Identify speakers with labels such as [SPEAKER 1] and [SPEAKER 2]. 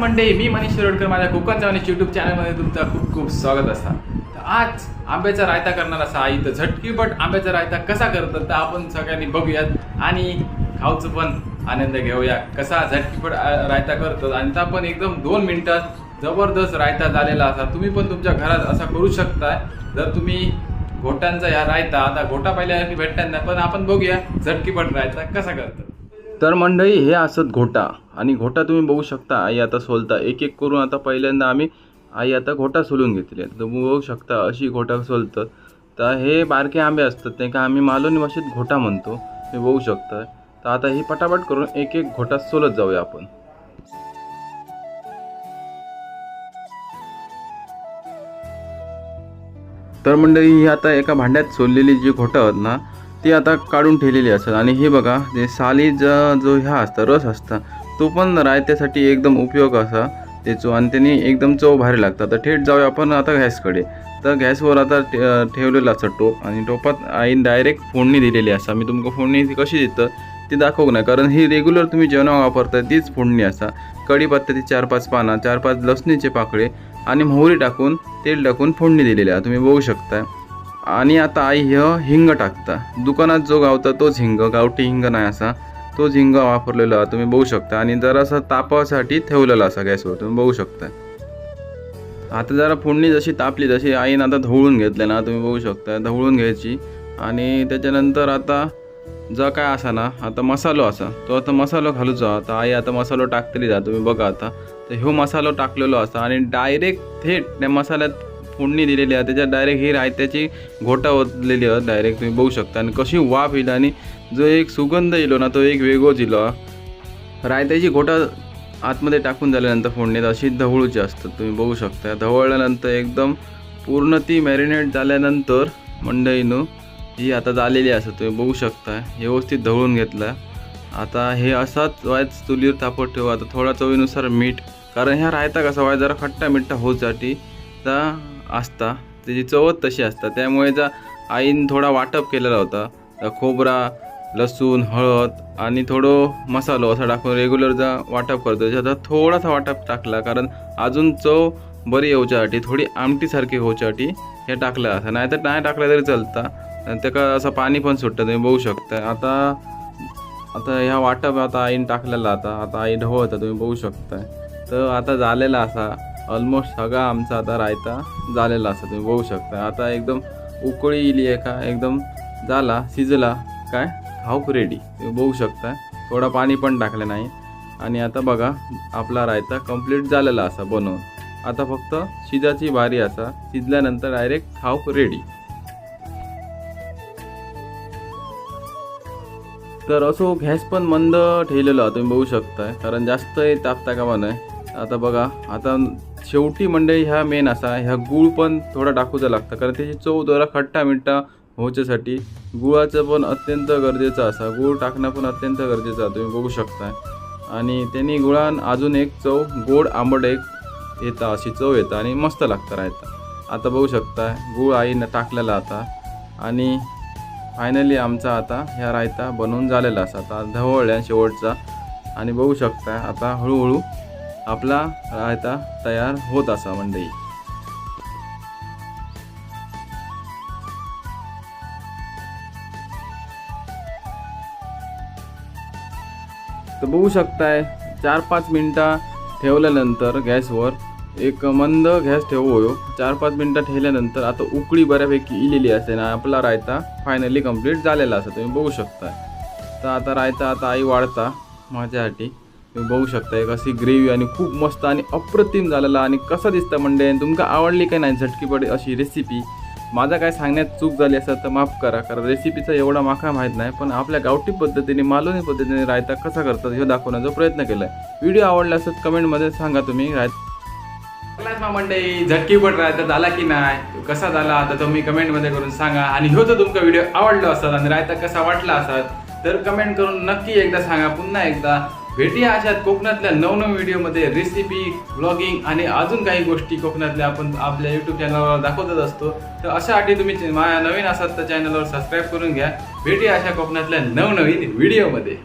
[SPEAKER 1] मंडळी मी मनीष शिरोडकर माझ्या कोकण चावणीच्या युट्यूब चॅनलमध्ये तुमचं खूप खूप स्वागत असता. तर आज आंब्याचा रायता करणार असा आई तर झटकीपट आंब्याचा रायता कसा करतात तर आपण सगळ्यांनी बघूयात. आणि खाऊचं पण आनंद घेऊया. कसा झटकीपट रायता करतात. आणि त्या पण एकदम दोन मिनटात जबरदस्त रायता झालेला असा. तुम्ही पण तुमच्या घरात असा करू शकता जर तुम्ही घोटांचा ह्या रायता आता घोटा पहिल्या भेटतात नाही पण आपण बघूया झटकीपट रायता कसा करतात. तर मंडळी हे असत घोटा. आणि घोटा तुम्ही बघू शकता आई आता सोलता. एक एक करून आता पहिल्यांदा आम्ही आई आता घोटा सोलून घेतले. तुम्ही बघू शकता अशी घोटा सोलतात तर हे बारके आंबे असतात ते का आम्ही मालवणी भाषेत घोटा म्हणतो हे बघू शकता. तर आता ही पटापट करून एक एक घोटा सोलत जाऊया आपण. तर मंडळी ही आता एका भांड्यात सोललेली जी घोटं आहेत ना ती आता काढून ठेवलेली असतात. आणि हे बघा जे साली ज जो ह्या असता रस असता तो पण रायत्यासाठी एकदम उपयोग असा. त्याचो आणि त्याने एकदम चव भारी लागतात तर थेट जाऊया आपण आता गॅसकडे. तर गॅसवर आता ठे ठेवलेलं टोप आणि टोपात आईन डायरेक्ट फोडणी दिलेली असा. मी तुमका फोडणी ती कशी देतं ती दाखवू नाही कारण ही रेग्युलर तुम्ही जेवणा वापरताय तीच फोडणी असा. कढीपत्त्याची चार पाच पानं चार पाच लसणीचे पाकळे आणि मोहरी टाकून तेल टाकून फोडणी दिलेली आहे. तुम्ही बघू शकता आणि आता आई ह्य हिंग टाकता. दुकानात जो गावता तोच हिंग गावठी हिंग नाही असा. तो झिंगा वापरलेला तुम्ही बघू शकता आणि जरासा तापासाठी ठेवलेला असा गॅसवर तुम्ही बघू शकता. आता जरा फोडणी जशी तापली जशी आईनं आता ढवळून घेतले ना तुम्ही बघू शकता ढवळून घ्यायची. आणि त्याच्यानंतर आता जो काय असा ना आता मसालो असा. तो आता मसालो घालूचो आता आई आता मसालो टाकतली जा तुम्ही बघा आता. तर ह्यो मसालो टाकलेलो असा आणि डायरेक्ट थेट त्या मसाल्यात फोडणी दिलेली आहे. त्याच्यात डायरेक्ट ही रायत्याची घोटा ओतलेली आहे. डायरेक्ट तुम्ही बघू शकता. आणि कशी वाफ येईल आणि जो एक सुगंध येलो ना तो एक वेगळोच येलो रायत्याची घोटा आतमध्ये टाकून झाल्यानंतर फोडणीत अशी ढवळूची असतात. तुम्ही बघू शकता. ढवळल्यानंतर एकदम पूर्ण ती मॅरिनेट झाल्यानंतर मंडईनं ही आता झालेली असं तुम्ही बघू शकता. व्यवस्थित ढवळून घेतला. आता हे असाच वायच चुलीवर तापत ठेवू. आता थोडा चवीनुसार मीठ. कारण ह्या रायता कसा वाय जरा खट्टा मिठ्ठा होसाठी तर असता त्याची चवच तशी असता. त्यामुळे जा आईन थोडा वाटप केलेला होता. खोबरा लसूण हळद आणि थोडं मसालो असा टाकून रेग्युलर जा वाटप करतो त्याच्यात थोडासा वाटप टाकला कारण अजून चव बरी येऊच्यासाठी थोडी आमटीसारखी होऊच्यासाठी हे टाकलं असं नाही तर नाही टाकलं तरी चालतं. आणि त्याका असं पाणी पण सुटतं तुम्ही बघू शकता. आता आता ह्या वाटप आता आईन टाकलेला आता. आता आई ढवळता तुम्ही बघू शकता. तर आता झालेला असा ऑलमोस्ट सगळा आमचा आता रायता झालेला असा तुम्ही बघू शकता. आता एकदम उकळी इली आहे का? एकदम झाला शिजला काय? हाऊक रेडी तुम्ही बघू शकता. थोडा पाणी पण टाकलं नाही. आणि आता बघा आपला रायता कंप्लीट झालेला असा बनवून. आता फक्त शिजाची भारी असा. शिजल्यानंतर डायरेक्ट खाऊक रेडी तर असो गॅस पण मंद ठेवलेलो तुम्ही बघू शकताय कारण जास्त तापता कामा नाही आता बघा आता शेवटी मंडळी ह्या मेन असा ह्या गूळ पण थोडा टाकूचा लागतं. कारण त्याची चव जरा खट्टा मिठ्ठा होच्यासाठी गुळाचं पण अत्यंत गरजेचं असा. गूळ टाकणं पण अत्यंत गरजेचं तुम्ही बघू शकता आणि त्यांनी गुळान अजून एक चव गोड आंबट एक येतं अशी चव येतं आणि मस्त लागतं रायता आता बघू शकताय गूळ आईनं टाकलेला आता. आणि फायनली आमचा आता ह्या रायता बनवून झालेला असा. आता ढवळल्या शेवटचा. आणि बघू शकता आता हळूहळू आपला रायता तयार होत असा मंडई तर बघू शकताय चार पाच मिनटं ठेवल्यानंतर गॅसवर एक मंद गॅस ठेवू होयो. चार पाच मिनटं ठेवल्यानंतर आता उकळी बऱ्यापैकी इलेली असते ना आपला रायता फायनली कंप्लीट झालेला असं तुम्ही बघू शकता तर आता रायता आता आई वाढता माझ्यासाठी. तुम्ही बघू शकता एक अशी ग्रेव्ही आणि खूप मस्त आणि अप्रतिम झालेला आणि कसा दिसतं म्हणजे तुमका आवडली काय नाही झटकीपडी अशी रेसिपी माझा काय सांगण्यात चूक झाली असेल तर माफ करा कारण रेसिपीचा एवढा माका माहीत नाही पण आपल्या गावठी पद्धतीने मालवणी पद्धतीने रायता कसा करतात हे दाखवण्याचा प्रयत्न केला आहे व्हिडिओ आवडला असेल कमेंटमध्ये सांगा तुम्ही. रायता मंडळी झटकीपट रायता झाला की नाही कसा झाला आता तुम्ही कमेंटमध्ये करून सांगा. आणि ह्यो जर तुमचा व्हिडिओ आवडला असतात आणि रायता कसा वाटला असाल तर कमेंट करून नक्की एकदा सांगा पुन्हा एकदा. भेटूया अशात कोकणातल्या नवनव व्हिडिओमध्ये रेसिपी ब्लॉगिंग आणि अजून काही गोष्टी कोकणातल्या आपण आपल्या यूट्यूब चॅनलवर दाखवतच असतो. तर अशासाठी तुम्ही माझ्या नवीन असाल तर चॅनलवर सबस्क्राईब करून घ्या. भेटूया अशा कोकणातल्या नवनवीन व्हिडिओमध्ये